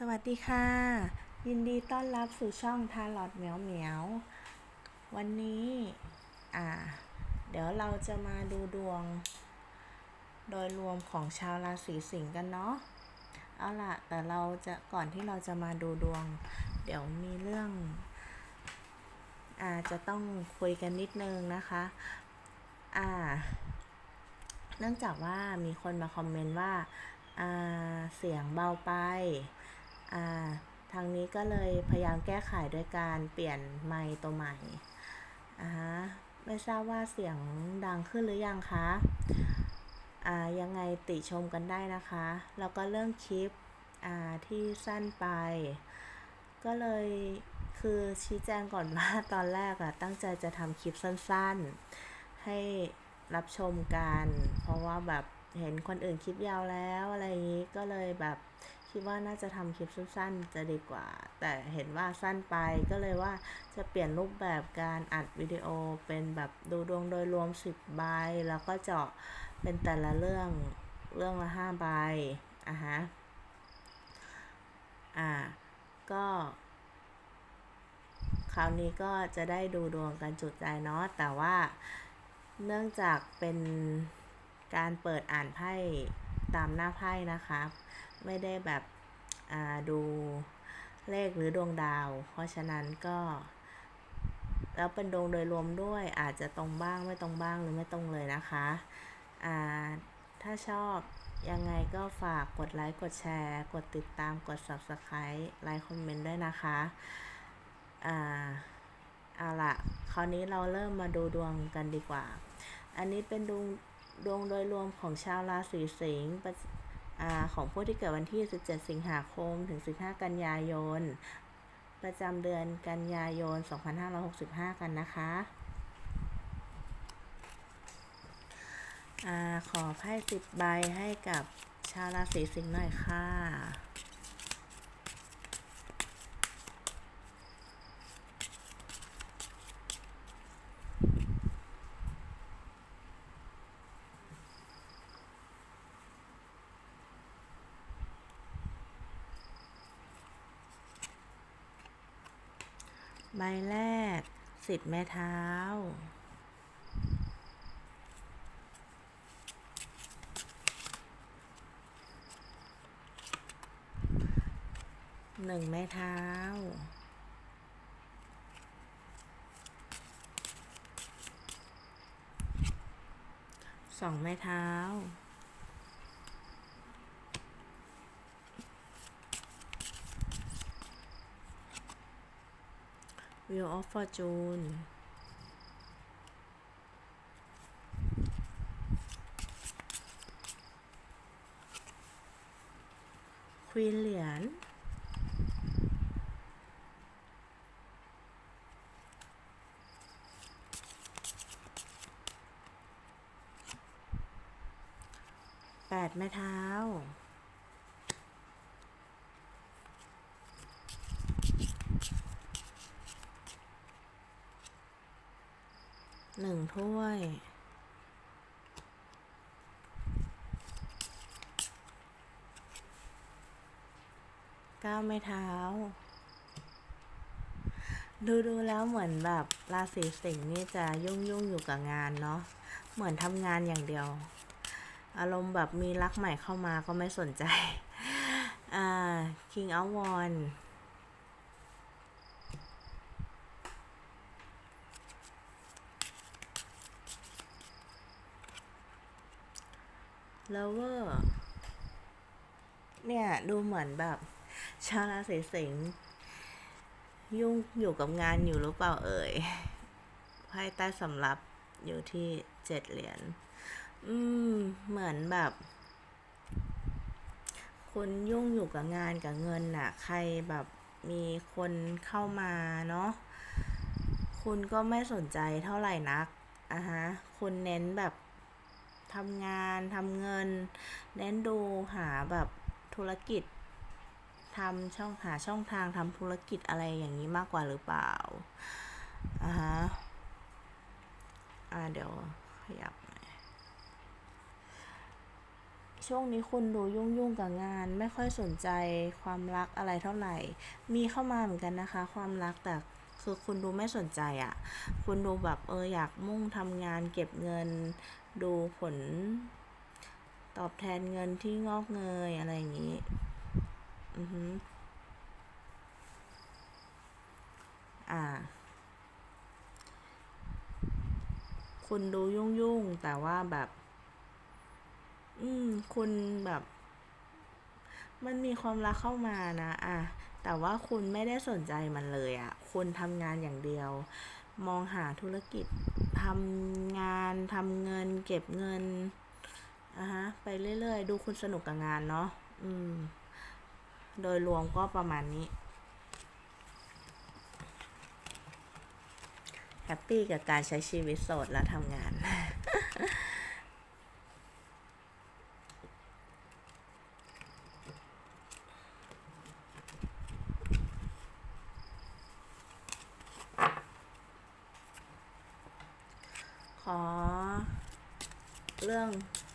สวัสดีค่ะ ยินดีต้อนรับสู่ช่องทาร์ลอตเหมียวเหมียว วันนี้อ่า เดี๋ยวเราจะมาดูดวง โดยรวมของชาวราศีสิงห์กันเนาะเอาล่ะ แต่เราจะก่อนที่เราจะมาดูดวง เดี๋ยวมีเรื่องอ่าจะต้องคุยกันนิดนึงนะคะอ่าเนื่องจากว่ามีคนมาคอมเมนต์ว่าอ่าเสียงเบาไป ทางนี้ก็เลยพยายามแก้ไขด้วยการเปลี่ยนไมค์ตัวใหม่อ่าไม่ทราบว่าเสียงดังขึ้นหรือยังคะอ่ายังไงติชมกันได้นะคะ แล้วก็เริ่มคลิปอ่าที่สั้นไป ก็เลยคือชี้แจงก่อนว่าตอนแรกอะตั้งใจจะทำคลิปสั้นๆ ให้รับชมกัน เพราะว่าแบบเห็นคนอื่นคลิปยาวแล้วอะไรอย่างนี้ก็เลยแบบ คิดว่าน่าจะทำคลิปสั้นๆจะดีกว่า แต่เห็นว่าสั้นไปก็เลยว่าจะเปลี่ยนรูปแบบการอัดวิดีโอเป็นแบบดูดวงโดยรวม 10 ใบ แล้วก็เจาะเป็นแต่ละเรื่องเรื่องละ5ใบอะฮะ อ่า ก็คราวนี้ก็จะได้ดูดวงกันจุดใจเนาะ แต่ว่าเนื่องจากเป็นการเปิดอ่านไพ่ตามหน้าไพ่นะคะ ไม่ได้แบบดูเลขหรือดวงดาว เพราะฉะนั้นก็ แล้วเป็นดวงโดยรวมด้วยอาจจะตรงบ้างไม่ตรงบ้างหรือไม่ตรงเลยนะคะถ้าชอบยังไงก็ฝากกดไลค์ กดแชร์ กดติดตามกด subscribe ไลค์คอมเมนต์ด้วยนะคะ อ่าเอาละคราวนี้เราเริ่มมาดูดวงกันดีกว่า อันนี้เป็นดวงดวงโดยรวมของชาวราศีสิงห์ อของผู้ที่เกิดวันที่ 17 สิงหาคม ถึง 15 กันยายน ประจำเดือนกันยายน 2565 กันนะคะอขอไพ่สิบใบให้กับชาวราศีสิงห์หน่อยค่ะ ใบแรกสิทธิ์แม่เท้า หนึ่งไม้เท้า สองไม้เท้า Wheel of Fortune ควีนเหรียญ แปดไม้เท้า หนึ่งถ้วย เก้าไม้เท้า ดูดูแล้วเหมือนแบบราศีสิงห์นี่จะยุ่งยุ่งอยู่กับงานเนาะ เหมือนทำงานอย่างเดียว อารมณ์แบบมีรักใหม่เข้ามาก็ไม่สนใจ อ่า King of w a n d เลเวอร์เนี่ย ดูเหมือนแบบ ชาวราศีสิงห์ยุ่งอยู่กับงานอยู่หรือเปล่าเอ่ยไพ่ใต้สำรับอยู่ที่เจ็ดเหรียญอืม เหมือนแบบ คุณยุ่งอยู่กับงานกับเงินน่ะ ใครแบบมีคนเข้ามาเนาะคุณก็ไม่สนใจเท่าไหร่นักอะฮะ คุณเน้นแบบ ทำงานทำเงินเน้นดูหาแบบธุรกิจทำช่องหาช่องทางทำธุรกิจอะไรอย่างนี้มากกว่าหรือเปล่าอ่าฮะอ่าเดี๋ยวขยับช่วงนี้คุณดูยุ่งยุ่งกับงาน ไม่ค่อยสนใจความรักอะไรเท่าไหร่ มีเข้ามาเหมือนกันนะคะ ความรักแต่คือคุณดูไม่สนใจอะ่ะ คุณดูแบบเอออยากมุ่งทำงานเก็บเงิน ดูผล ตอบแทนเงินที่งอกเงยอะไรอย่างนี้ อือฮึอ่า คุณดูยุ่งยุ่งแต่ว่าแบบ อืม คุณแบบ มันมีความรักเข้ามานะ อะ แต่ว่าคุณไม่ได้สนใจมันเลยอะ่ะ คุณทำงานอย่างเดียว มองหาธุรกิจ ทำงานทำเงิน เก็บเงินอะฮะไปเรื่อยๆ ดูคุณสนุกกับงานเนาะอืม โดยรวมก็ประมาณนี้แฮปปี้กับการใช้ชีวิตโสดและทำงาน ขอ เรื่อง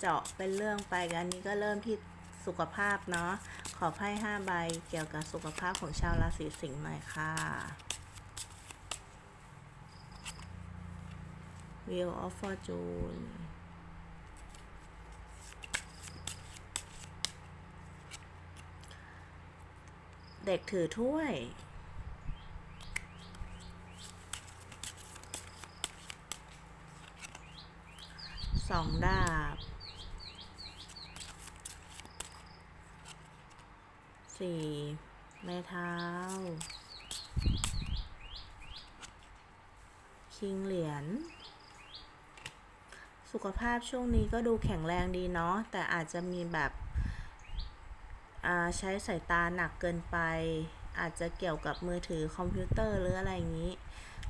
เจาะเป็นเรื่องไปกันนี้ก็เริ่มที่สุขภาพเนาะขอไพ่ห้าใบเกี่ยวกับสุขภาพของชาวราศีสิงห์หน่อยค่ะ Wheel of Fortune เด็กถือถ้วย สอง ดาบสี่ไม้เท้า คิงเหรียญ สุขภาพช่วงนี้ก็ดูแข็งแรงดีเนาะ แต่อาจจะมีแบบใช้สายตาหนักเกินไป อาจจะเกี่ยวกับมือถือคอมพิวเตอร์หรืออะไรอย่างนี้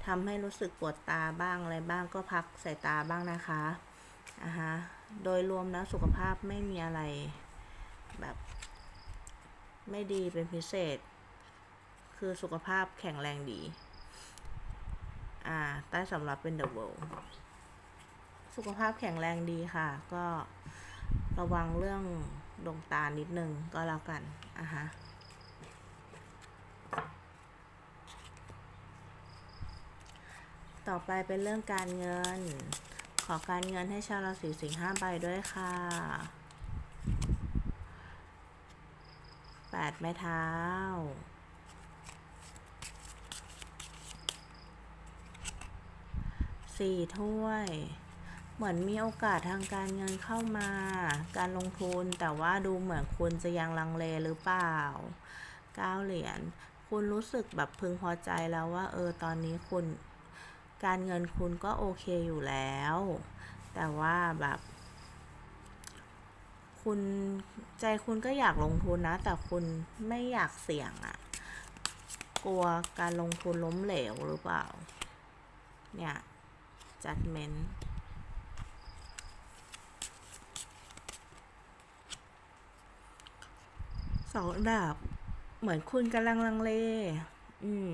ทำให้รู้สึกปวดตาบ้างอะไรบ้างก็พักสายตาบ้างนะคะ อ่าฮะโดยรวมแล้วสุขภาพไม่มีอะไรแบบ ไม่ดีเป็นพิเศษ คือสุขภาพแข็งแรงดี อ่า ใต้สำหรับเป็น The World สุขภาพแข็งแรงดีค่ะ ก็ระวังเรื่องดวงตานิดนึงก็แล้วกันอะฮะต่อไปเป็นเรื่องการเงิน ขอการเงินให้ชาวราศีสิงห์ห้าใบด้วยค่ะแปดไม้เท้าสี่ถ้วย เหมือนมีโอกาสทางการเงินเข้ามา การลงทุนแต่ว่าดูเหมือนคุณจะยังลังเลหรือเปล่าเก้าเหรียญ คุณรู้สึกแบบพึงพอใจแล้วว่า เออตอนนี้คุณ การเงินคุณก็โอเคอยู่แล้ว แต่ว่าแบบ คุณใจคุณก็อยากลงทุนนะ แต่คุณไม่อยากเสี่ยงอะ่ะ กลัวการลงทุนล้มเหลวหรือเปล่า เนี่ย judgment สองดาบเหมือนคุณกำลังลังเล อืม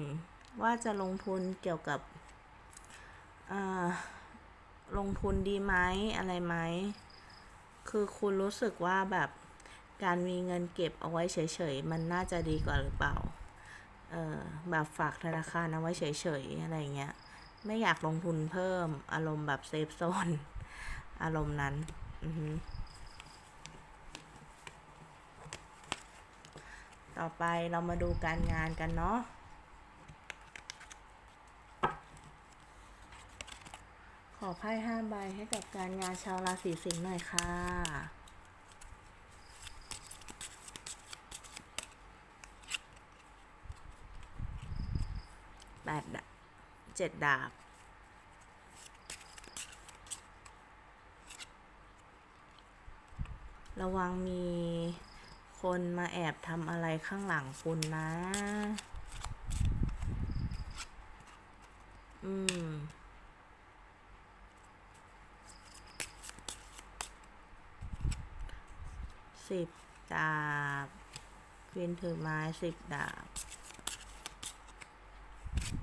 ว่าจะลงทุนเกี่ยวกับ ลงทุนดีไหมอะไรไหม คือคุณรู้สึกว่าแบบการมีเงินเก็บเอาไว้เฉยๆ มันน่าจะดีกว่าหรือเปล่า เออแบบฝากธนาคารเอาไว้เฉยๆ อะไรเงี้ย ไม่อยากลงทุนเพิ่ม อารมณ์แบบเซฟโซน อารมณ์นั้น อือฮึต่อไปเรามาดูการงานกันเนาะ ขอไพ่ห้าใบให้กับการงานชาวราศีสิงห์หน่อยค่ะ แปดดาบเจ็ดดาบ ระวังมีคนมาแอบทำอะไรข้างหลังคุณนะ อืม สิบดาบควีนถือไม้สิบดาบ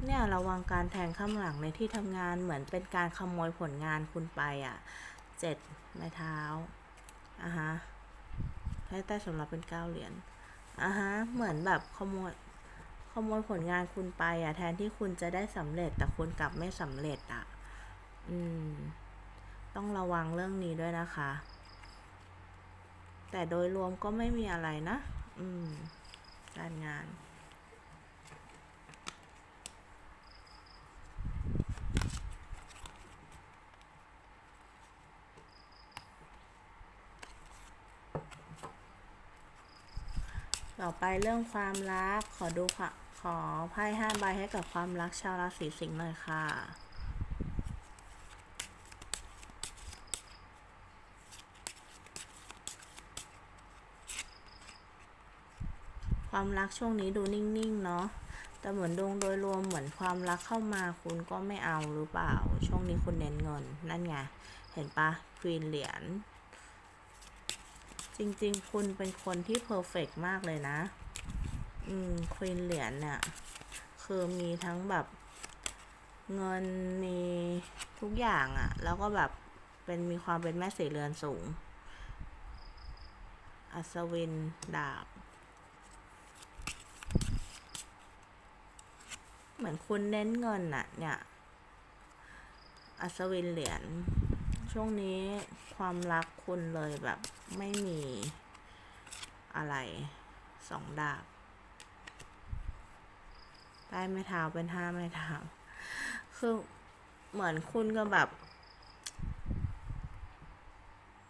เนี่ยระวังการแทงข้างหลังในที่ทำงานเหมือนเป็นการขโมยผลงานคุณไปอะเจ็ดไม้เท้าอะฮะไพ่ใต้สำหรับเป็นเก้าเหรียญอะฮะเหมือนแบบขโมยขโมยผลงานคุณไปอะแทนที่คุณจะได้สำเร็จ แต่คุณกลับไม่สำเร็จอะ อืม ต้องระวังเรื่องนี้ด้วยนะคะ แต่โดยรวมก็ไม่มีอะไรนะ อืม การงาน ต่อไปเรื่องความรัก ขอดูค่ะ ขอไพ่ห้าใบให้กับความรักชาวราศีสิงห์หน่อยค่ะ ความรักช่วงนี้ดูนิ่งๆเนาะแต่เหมือนดวงโดยรวมเหมือนความรักเข้ามาคุณก็ไม่เอาหรือเปล่า ช่วงนี้คุณเน้นเงิน นั่นไง เห็นปะควีนเหรียญจริงๆ คุณเป็นคนที่เพอร์เฟกมากเลยนะ อืมควีนเหรียญเนี่ย คือมีทั้งแบบเงินมีทุกอย่างอะแล้วก็แบบเป็นมีความเป็นแม่สีเรือนสูง อัศวินดาบ เหมือนคุณเน้นเงินอะเนี่ย อัศวินเหรียญ ช่วงนี้ความรักคุณเลยแบบไม่มีอะไรสองดาบ ได้ไม่เท้าเป็นห้าไม่เท้า คือเหมือนคุณก็แบบ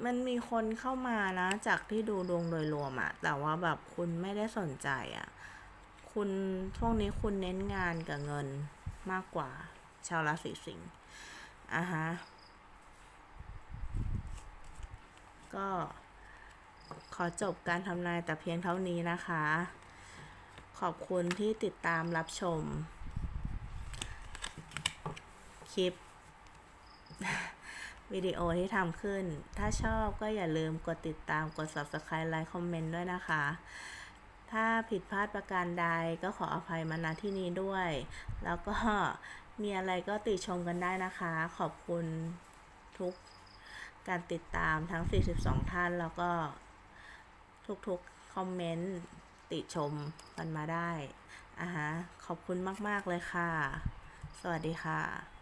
มันมีคนเข้ามานะ จากที่ดูดวงโดยรวมอะแต่ว่าแบบคุณไม่ได้สนใจอะ คุณช่วงนี้คุณเน้นงานกับเงินมากกว่า ชาวราศีสิงห์อะฮะ ก็ขอจบการทำนายแต่เพียงเท่านี้นะคะ ขอบคุณที่ติดตามรับชม คลิป วิดีโอที่ทำขึ้น ถ้าชอบก็อย่าลืมกดติดตามกด subscribe ไลค์คอมเมนต์ด้วยนะคะ ถ้าผิดพลาดประการใดก็ขออภัยมาณที่นี้ด้วย แล้วก็มีอะไรก็ติชมกันได้นะคะ ขอบคุณทุกการติดตามทั้ง 42 ท่าน แล้วก็ทุกๆ คอมเมนต์ ติชมกันมาได้อะฮะ ขอบคุณมาก ๆ เลยค่ะ สวัสดีค่ะ